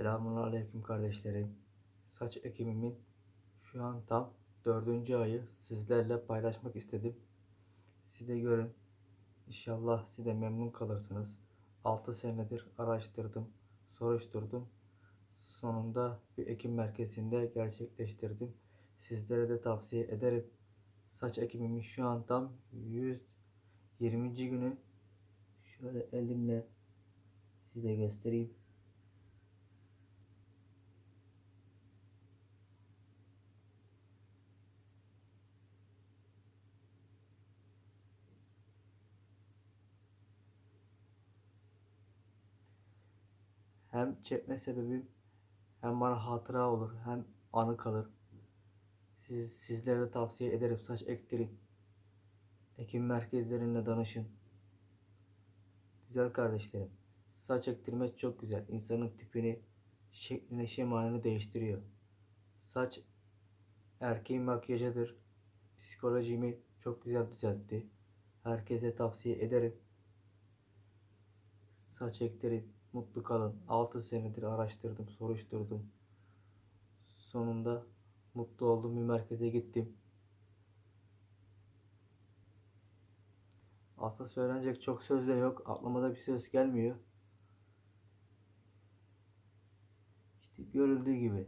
Selamun aleyküm kardeşlerim. Saç ekimimin şu an tam dördüncü ayı sizlerle paylaşmak istedim. Siz de görün. İnşallah siz de memnun kalırsınız. 6 senedir araştırdım, soruşturdum. Sonunda bir ekim merkezinde gerçekleştirdim. Sizlere de tavsiye ederim. Saç ekimimin şu an tam 120. günü. Şöyle elimle size göstereyim. Hem çekme sebebim hem bana hatıra olur hem anı kalır. Siz, sizlere de tavsiye ederim saç ektirin. Ekim merkezlerine danışın. Güzel kardeşlerim. Saç ektirmek çok güzel. İnsanın tipini, şeklini, şemalini değiştiriyor. Saç erkeğin makyajıdır. Psikolojimi çok güzel düzeltti. Herkese tavsiye ederim. Saç ektirin, mutlu kalın. 6 senedir araştırdım, soruşturdum. Sonunda mutlu oldum, bir merkeze gittim. Aslında söylenecek çok söz de yok. Aklıma bir söz gelmiyor. İşte görüldüğü gibi.